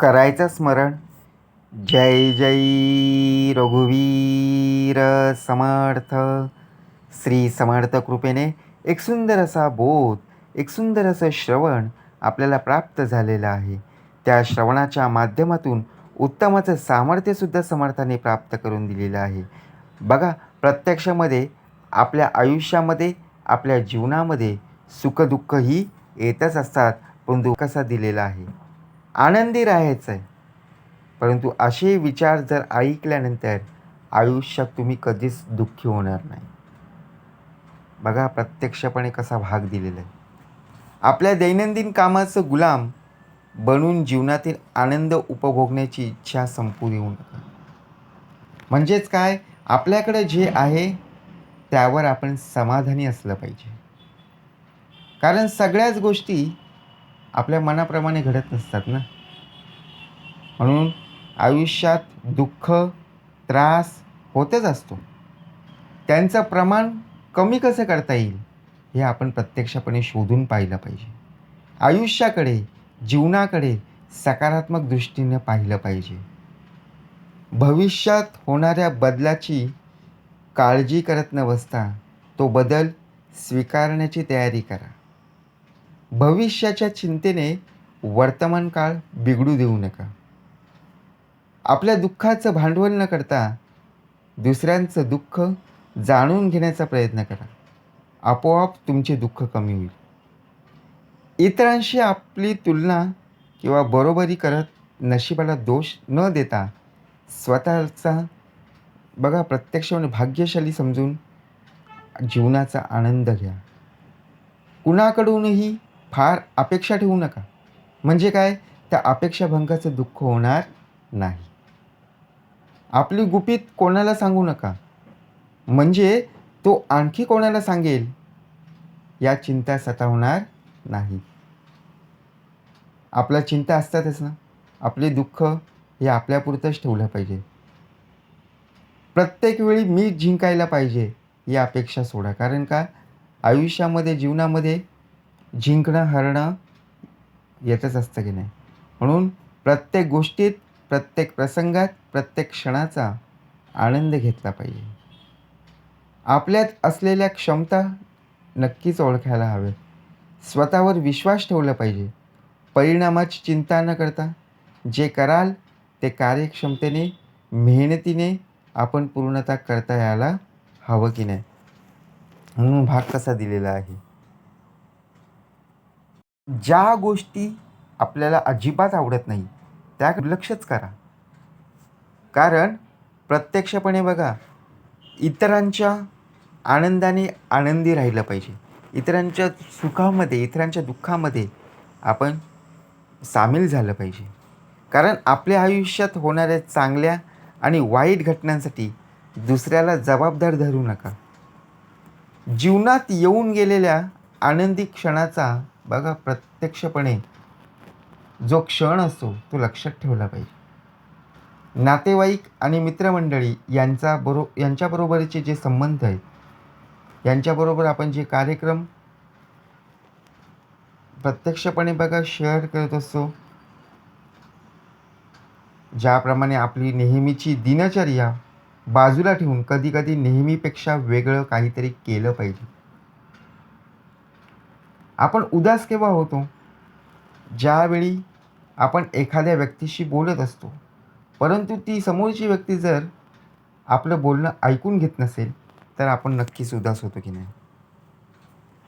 करायचं स्मरण. जय जय रघुवीर समर्थ. श्री समर्थ कृपेने एक सुंदर असा बोध एक सुंदर असं श्रवण आपल्याला प्राप्त झालेलं आहे. त्या श्रवणाच्या माध्यमातून उत्तमाचं सामर्थ्यसुद्धा समर्थाने प्राप्त करून दिलेलं आहे. बघा प्रत्यक्षामध्ये आपल्या आयुष्यामध्ये आपल्या जीवनामध्ये सुखदुःख ही येतच असतात परंतु कसा दिलेला आहे? आनंदी राहायचं आहे. परंतु असे विचार जर ऐकल्यानंतर आयुष्यात तुम्ही कधीच दुःखी होणार नाही. बघा प्रत्यक्षपणे कसा भाग दिलेला आहे. आपल्या दैनंदिन कामाचं गुलाम बनून जीवनातील आनंद उपभोगण्याची इच्छा संपू देऊ नका. म्हणजेच काय? आपल्याकडे जे आहे त्यावर आपण समाधानी असलं पाहिजे. कारण सगळ्याच गोष्टी आपल्या मनाप्रमाणे घडत नसतात ना. म्हणून आयुष्यात दुःख त्रास होतच असतो. त्यांचं प्रमाण कमी कसं करता येईल हे आपण प्रत्यक्षपणे शोधून पाहिलं पाहिजे. आयुष्याकडे जीवनाकडे सकारात्मक दृष्टीने पाहिलं पाहिजे. भविष्यात होणाऱ्या बदलाची काळजी करत न बसता तो बदल स्वीकारण्याची तयारी करा. भविष्याच्या चिंतेने वर्तमान काळ बिघडू देऊ नका. आपल्या दुःखाचं भांडवल न करता दुसऱ्यांचं दुःख जाणून घेण्याचा प्रयत्न करा. आपोआप तुमचे दुःख कमी होईल. इतरांशी आपली तुलना किंवा बरोबरी करत नशिबाला दोष न देता स्वतःचा बघा प्रत्यक्षपणे भाग्यशाली समजून जीवनाचा आनंद घ्या. कुणाकडूनही फार अपेक्षा ठेवू नका. म्हणजे काय? त्या अपेक्षाभंगाचं दुःख होणार नाही. आपली गुपित कोणाला सांगू नका? म्हणजे तो आणखी कोणाला सांगेल? या चिंता सतावणार नाही. आपल्या चिंता असतातच ना? आपले दुःख हे आपल्यापुरतंच ठेवलं पाहिजे. प्रत्येक वेळी मी जिंकायला पाहिजे ही अपेक्षा सोडा. कारण का? आयुष्यामध्ये जीवनामध्ये जिंकणं हरणं येतच असतं की नाही? म्हणून प्रत्येक गोष्टीत प्रत्येक प्रसंगात प्रत्येक क्षणाचा आनंद घेतला पाहिजे. आपल्यात असलेल्या क्षमता नक्कीच ओळखायला हव्यात स्वतःवर विश्वास ठेवला पाहिजे. परिणामाची चिंता न करता जे कराल ते कार्यक्षमतेने मेहनतीने आपण पूर्णतः करता यायला हवं की नाही? म्हणून भाग कसा दिलेला आहे. ज्या गोष्टी आपल्याला अजिबात आवडत नाही त्या लक्षच करा. कारण प्रत्यक्षपणे बघा इतरांच्या आनंदाने आनंदी राहिलं पाहिजे. इतरांच्या सुखामध्ये इतरांच्या दुःखामध्ये आपण सामील झालं पाहिजे. कारण आपल्या आयुष्यात होणाऱ्या चांगल्या आणि वाईट घटनांसाठी दुसऱ्याला जबाबदार धरू नका. जीवनात येऊन गेलेल्या आनंदी क्षणाचा बघा प्रत्यक्षपणे जो क्षण असतो तो लक्षात ठेवला पाहिजे. नातेवाईक आणि मित्रमंडळी यांचा बरो यांच्याबरोबरचे जे संबंध आहेत यांच्याबरोबर आपण जे कार्यक्रम प्रत्यक्षपणे बघा शेअर करत असतो ज्याप्रमाणे आपली नेहमीची दिनचर्या बाजूला ठेवून कधीकधी नेहमीपेक्षा वेगळं काहीतरी केलं पाहिजे. आपण उदास केव्हा होतो? ज्यावेळी आपण एखाद्या व्यक्तीशी बोलत असतो. परंतु ती समोरची व्यक्ती जर आपलं बोलणं ऐकून घेत नसेल तर आपण नक्कीच उदास होतो की नाही?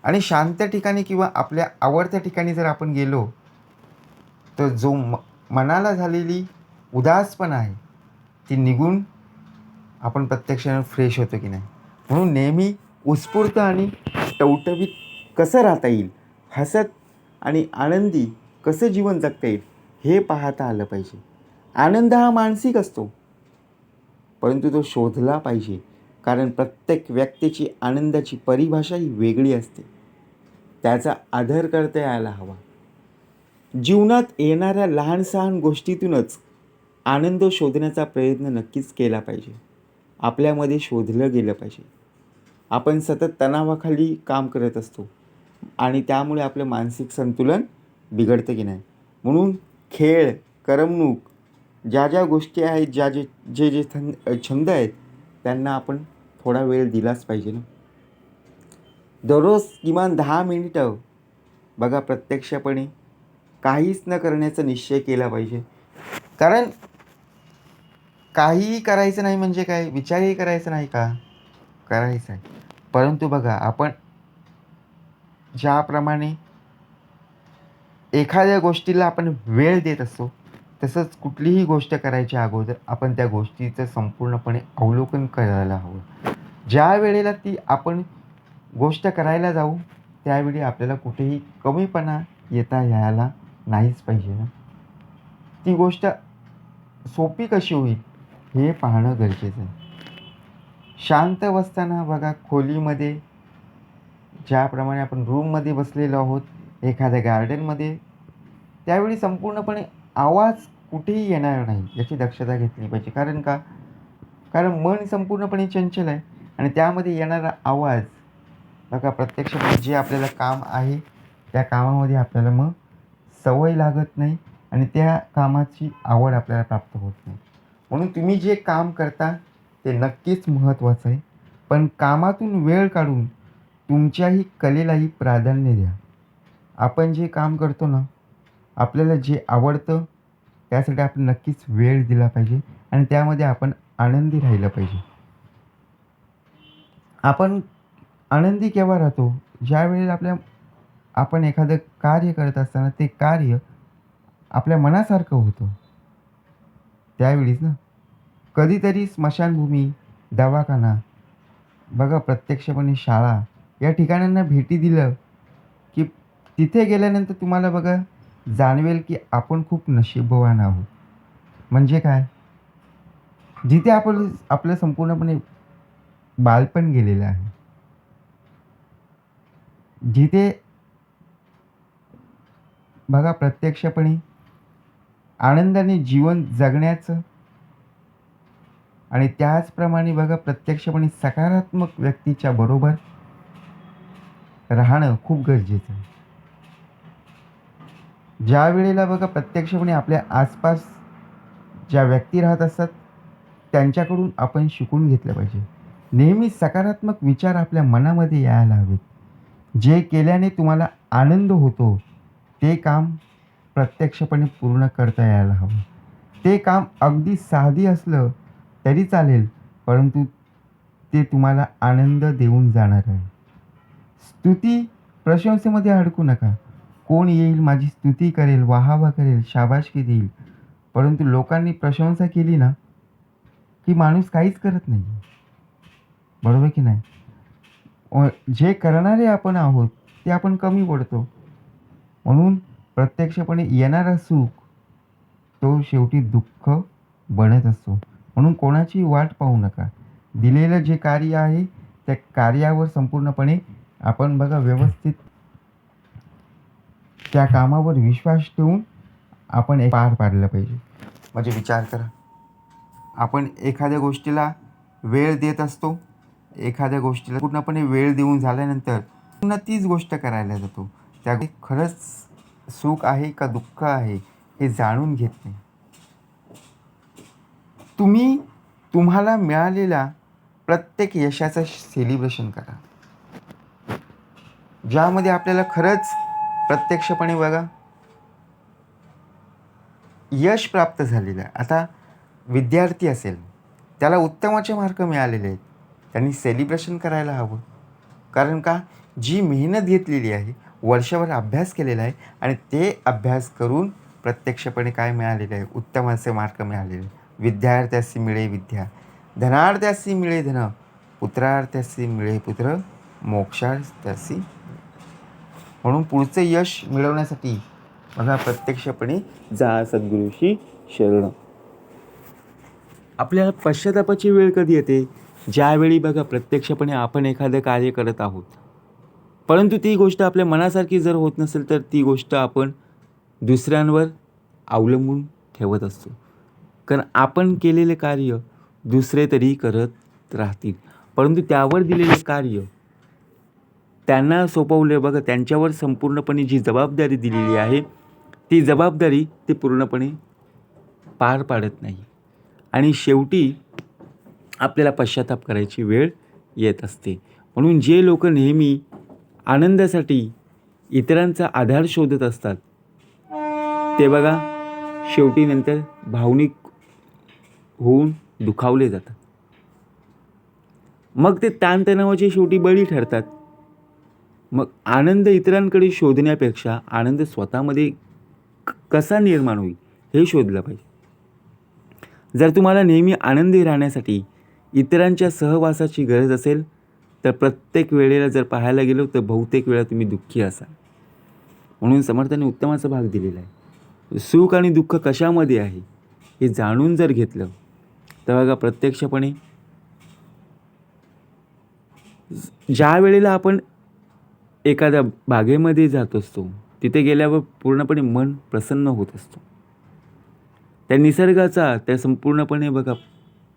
आणि शांत ठिकाणी किंवा आपल्या आवडत्या ठिकाणी जर आपण गेलो तर जो म मनाला झालेली उदासपणा आहे ती निघून आपण प्रत्यक्षाने फ्रेश होतो की नाही? म्हणून नेहमी उत्स्फूर्त आणि टवटवीत कसं राहता येईल? हसत आणि आनंदी कसं जीवन जगता येईल हे पाहता आलं पाहिजे. आनंद हा मानसिक असतो परंतु तो शोधला पाहिजे कारण प्रत्येक व्यक्तीची आनंदाची परिभाषा ही वेगळी असते. त्याचा आदर करता यायला हवा. जीवनात येणाऱ्या लहान सहान गोष्टीतूनच आनंद शोधण्याचा प्रयत्न नक्कीच केला पाहिजे. आपल्यामध्ये शोधलं गेलं पाहिजे. आपण सतत तणावाखाली काम करत असतो. आणि त्यामुळे आपलं मानसिक संतुलन बिघडतं की नाही. म्हणून खेळ करमणूक ज्या ज्या गोष्टी आहेत ज्या जे जे जे थं छंद आहेत त्यांना आपण थोडा वेळ दिलाच पाहिजे ना. दररोज किमान दहा मिनिटं बघा प्रत्यक्षपणे. काहीच न करण्याचा निश्चय केला पाहिजे. कारण काहीही करायचं नाही म्हणजे काय? विचारही करायचं नाही का? करायचं आहे. परंतु बघा आपण ज्याप्रमाणे एखाद्या गोष्टीला आपण वेळ देत असतो तसंच कुठलीही गोष्ट करायच्या अगोदर आपण त्या गोष्टीचं संपूर्णपणे अवलोकन करायला हवं. ज्या वेळेला ती आपण गोष्ट करायला जाऊ त्यावेळी आपल्याला कुठेही कमीपणा येता यायला नाहीच पाहिजे ना. ती गोष्ट सोपी कशी होईल हे पाहणं गरजेचं आहे. शांत बसताना बघा खोलीमध्ये ज्याप्रमाणे आपण रूममध्ये बसलेलो आहोत एखाद्या गार्डनमध्ये त्यावेळी संपूर्णपणे आवाज कुठेही येणार नाही याची दक्षता घेतली पाहिजे. कारण का? कारण मन संपूर्णपणे चंचल आहे आणि त्यामध्ये येणारा आवाज बघा प्रत्यक्ष जे आपल्याला काम आहे त्या कामामध्ये आपल्याला मग सवय लागत नाही आणि त्या कामाची आवड आपल्याला प्राप्त होत नाही. म्हणून तुम्ही जे काम करता ते नक्कीच महत्त्वाचं आहे. पण कामातून वेळ काढून तुमच्याही कलेलाही प्राधान्य द्या. आपण जे काम करतो ना आपल्याला जे आवडतं त्यासाठी आपण नक्कीच वेळ दिला पाहिजे आणि त्यामध्ये आपण आनंदी राहिलं पाहिजे. आपण आनंदी केव्हा राहतो? ज्या वेळेला आपल्या आपण एखादं कार्य करत असताना ते कार्य आपल्या मनासारखं होतं. त्यावेळीच ना. कधीतरी स्मशानभूमी दवाखाना बघा प्रत्यक्षपणे शाळा या ठिकाणांना भेटी दिलं की तिथे गेल्यानंतर तुम्हाला बघा जाणवेल की आपण खूप नशीबवान आहोत. म्हणजे काय? जिथे आपण आपलं संपूर्णपणे बालपण गेलेलं आहे. जिथे बघा प्रत्यक्षपणे आनंदाने जीवन जगण्याचं आणि त्याचप्रमाणे बघा प्रत्यक्षपणे सकारात्मक व्यक्तीच्या बरोबर राहणं खूप गरजेचं आहे. ज्या वेळेला बघा प्रत्यक्षपणे आपल्या आसपास ज्या व्यक्ती राहत असतात त्यांच्याकडून आपण शिकून घेतलं पाहिजे. नेहमी सकारात्मक विचार आपल्या मनामध्ये यायला हवेत. जे केल्याने तुम्हाला आनंद होतो ते काम प्रत्यक्षपणे पूर्ण करता यायला हवं. ते काम अगदी साधी असलं तरी चालेल परंतु ते तुम्हाला आनंद देऊन जाणार आहे. स्तुती प्रशंसेमध्ये अडकू नका. कोण येईल माझी स्तुती करेल वाहावा करेल शाबाशकी देईल. परंतु लोकांनी प्रशंसा केली ना की माणूस काहीच करत नाही. बरोबर की नाही? जे करणारे आपण आहोत ते आपण कमी पडतो. म्हणून प्रत्यक्षपणे येणारा सुख तो शेवटी दुःख बनत असतो. म्हणून कोणाची वाट पाहू नका. दिलेलं जे कार्य आहे त्या कार्यावर संपूर्णपणे आपण बघा व्यवस्थित त्या कामावर विश्वास ठेवून आपण हे पार पाडलं पाहिजे. म्हणजे विचार करा. आपण एखाद्या गोष्टीला वेळ देत असतो एखाद्या गोष्टीला पूर्णपणे वेळ देऊन झाल्यानंतर पुन्हा तीच गोष्ट करायला जातो. त्या खरंच सुख आहे का दुःख आहे हे जाणून घेत नाही. तुम्ही तुम्हाला मिळालेल्या प्रत्येक यशाचं सेलिब्रेशन करा. ज्यामध्ये आपल्याला खरंच प्रत्यक्षपणे बघा यश प्राप्त झालेलं आहे. आता विद्यार्थी असेल त्याला उत्तमाचे मार्क मिळालेले आहेत त्यांनी सेलिब्रेशन करायला हवं. कारण का? जी मेहनत घेतलेली आहे वर्षभर अभ्यास केलेला आहे आणि ते अभ्यास करून प्रत्यक्षपणे काय मिळालेले आहे? उत्तम असे मार्क मिळालेले विद्यार्थ्यासी मिळे विद्या. धनार्थ्यासी मिळे धन. पुत्रार्थ्यासी मिळे पुत्र. मोक्षार्थ्यासी म्हणून पुढचे यश मिळवण्यासाठी बघा प्रत्यक्षपणे जा सद्गुरूशी शरण. आपल्याला पश्चातापाची वेळ कधी येते? ज्यावेळी बघा प्रत्यक्षपणे आपण एखादं कार्य करत आहोत. परंतु ती गोष्ट आपल्या मनासारखी जर होत नसेल तर ती गोष्ट आपण दुसऱ्यांवर अवलंबून ठेवत असतो. कारण आपण केलेले कार्य दुसरे तरी करत राहतील. परंतु त्यावर दिलेले कार्य त्यांना सोपवले बघा त्यांच्यावर संपूर्णपणे जी जबाबदारी दिलेली आहे ती जबाबदारी ते पूर्णपणे पार पाडत नाही. आणि शेवटी आपल्याला पश्चाताप करायची वेळ येत असते. म्हणून जे लोक नेहमी आनंदासाठी इतरांचा आधार शोधत असतात ते बघा शेवटी नंतर भावनिक होऊन दुखावले जातात. मग ते ताणतणावाचे शेवटी बळी ठरतात. मग आनंद इतरांकडे शोधण्यापेक्षा आनंद स्वतःमध्ये क- कसा निर्माण होईल हे शोधलं पाहिजे. जर तुम्हाला नेहमी आनंदी राहण्यासाठी इतरांच्या सहवासाची गरज असेल तर प्रत्येक वेळेला जर पाहायला गेलो तर बहुतेक वेळा तुम्ही दुःखी असाल. म्हणून समर्थाने उत्तमाचा भाग दिलेला आहे. सुख आणि दुःख कशामध्ये आहे हे जाणून जर घेतलं तर बघा प्रत्यक्षपणे ज्या वेळेला आपण एखाद्या बागेमध्ये जात असतो तिथे गेल्यावर पूर्णपणे मन प्रसन्न होत असतो. त्या निसर्गाचा त्या संपूर्णपणे बघा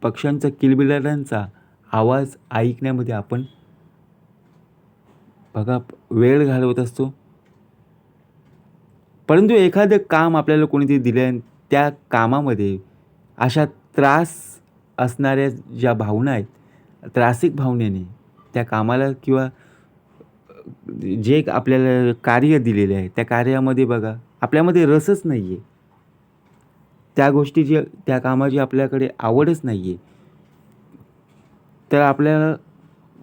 पक्ष्यांचा किलबिलाटांचा आवाज ऐकण्यामध्ये आपण बघा वेळ घालवत असतो. परंतु एखादं काम आपल्याला कोणीतरी दिलं आहे त्या कामामध्ये अशा त्रास असणाऱ्या ज्या भावना आहेत त्रासिक भावनेने त्या कामाला किंवा जे एक आपल्याला कार्य दिलेले आहे त्या कार्यामध्ये बघा आपल्यामध्ये रसच नाही आहे त्या गोष्टीची त्या कामाची आपल्याकडे आवडच नाही आहे तर आपल्याला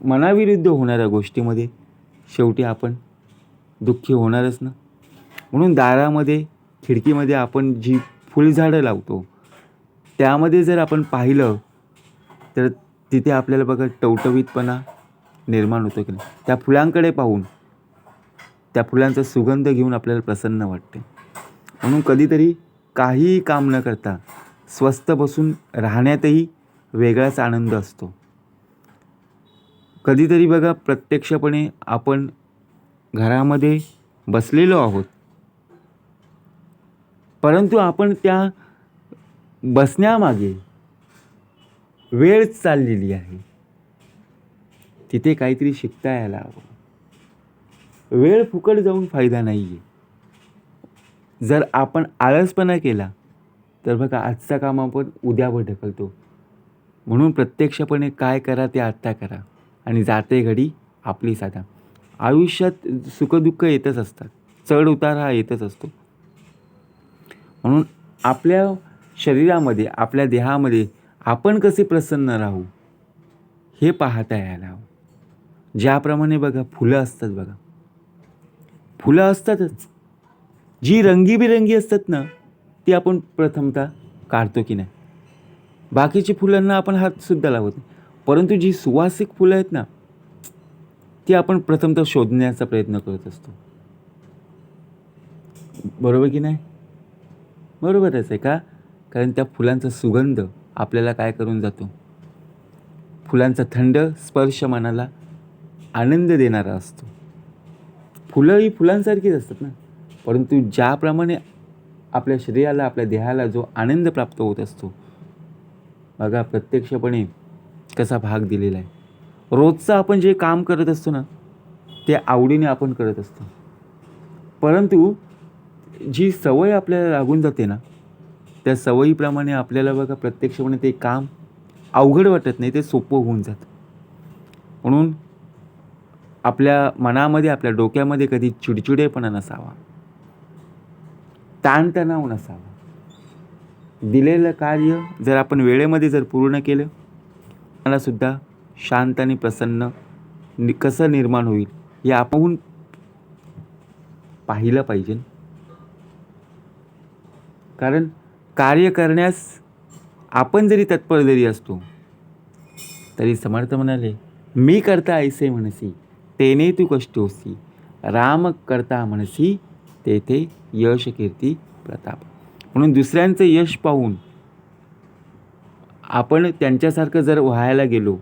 मनाविरुद्ध होणाऱ्या गोष्टीमध्ये शेवटी आपण दुःखी होणारच ना? म्हणून दारामध्ये खिडकीमध्ये आपण जी फुलझाडं लावतो त्यामध्ये जर आपण पाहिलं तर तिथे आपल्याला बघा टवटवीतपणा निर्माण होतो की नाही? त्या फुलांकडे पाहून त्या फुलांचा सुगंध घेऊन आपल्याला प्रसन्न वाटते. म्हणून कधीतरी काहीही काम न करता स्वस्त बसून राहण्यातही वेगळाच आनंद असतो. कधीतरी बघा प्रत्यक्षपणे आपण घरामध्ये बसलेलो आहोत. परंतु आपण त्या बसण्यामागे वेळ चाललेली आहे. तिथे काहीतरी शिकता यायला हवं. वेळ फुकट जाऊन फायदा नाही आहे जर आपण आळसपणा केला तर बघा आजचा काम आपण उद्यावर ढकलतो. म्हणून प्रत्यक्षपणे काय करा ते आत्ता करा आणि जाते घडी आपली साधा. आयुष्यात सुखदुःख येतच असतात. चढ उतार हा येतच असतो. म्हणून आपल्या शरीरामध्ये आपल्या देहामध्ये आपण कसे प्रसन्न राहू हे पाहता यायला हवं. ज्याप्रमाणे बघा फुलं असतात बघा. फुलं असतातच. जी रंगीबिरंगी असतात ना ती आपण प्रथमतः काढतो की नाही. बाकीची फुलांना आपण हातसुद्धा लावत नाही. परंतु जी सुवासिक फुलं आहेत ना ती आपण प्रथमतः शोधण्याचा प्रयत्न करत असतो. बरोबर की नाही? बरोबरच आहे का? कारण त्या फुलांचा सुगंध आपल्याला काय करून जातो? फुलांचा थंड स्पर्श मनाला आनंद देणारा असतो. फुलं ही फुलांसारखीच असतात ना. परंतु ज्याप्रमाणे आपल्या शरीराला आपल्या देहाला जो आनंद प्राप्त होत असतो बघा प्रत्यक्षपणे कसा भाग दिलेला आहे. रोजचं आपण जे काम करत असतो ना ते आवडीने आपण करत असतो. परंतु जी सवय आपल्याला लागून जाते ना त्या सवयीप्रमाणे आपल्याला बघा प्रत्यक्षपणे ते काम अवघड वाटत नाही ते सोपं होऊन जातं. म्हणून आपल्या मनामध्ये आपल्या डोक्यामध्ये कधी चिडचिडेपणा नसावा. ताणतणाव नसावा. दिलेलं कार्य जर आपण वेळेमध्ये जर पूर्ण केलं मनासुद्धा शांत आणि प्रसन्न नि कसं निर्माण होईल हे आपण पाहिलं पाहिजे. कारण कार्य करण्यास आपण जरी तत्पर जरी असतो तरी समर्थ म्हणाले मी करता ऐसे म्हणसी तेने तू कष्टोसी राम करता म्हणसी तेथे यश कीर्ती प्रताप। म्हणून दुसऱ्यांचं यश पाहून आपण त्यांच्यासारखं जर व्हायला गेलो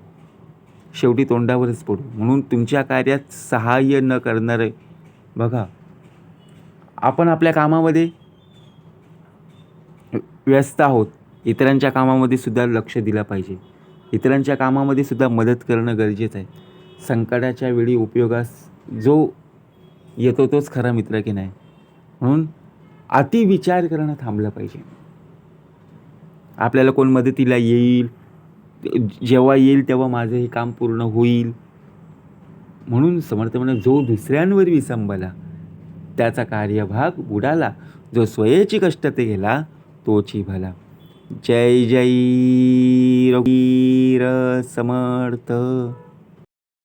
शेवटी तोंडावरच पडू. म्हणून तुमच्या कार्यात सहाय्य न करणारे बघा आपण आपल्या कामामध्ये व्यस्त आहोत. इतरांच्या कामामध्ये सुद्धा लक्ष दिलं पाहिजे. इतरांच्या कामामध्ये सुद्धा मदत करणं गरजेचं आहे. संकटाच्या वेळी उपयोगास जो येतो तोच खरा मित्र की नाही? म्हणून अति विचार करणं थांबलं पाहिजे. आपल्याला कोण मदतीला येईल? जेव्हा येईल तेव्हा माझं हे काम पूर्ण होईल. म्हणून समर्थ म्हणा जो दुसऱ्यांवर विसंबला त्याचा कार्यभाग बुडाला. जो स्वयेची कष्ट ते गेला तोची भला. जय जय रघुवीर समर्थ.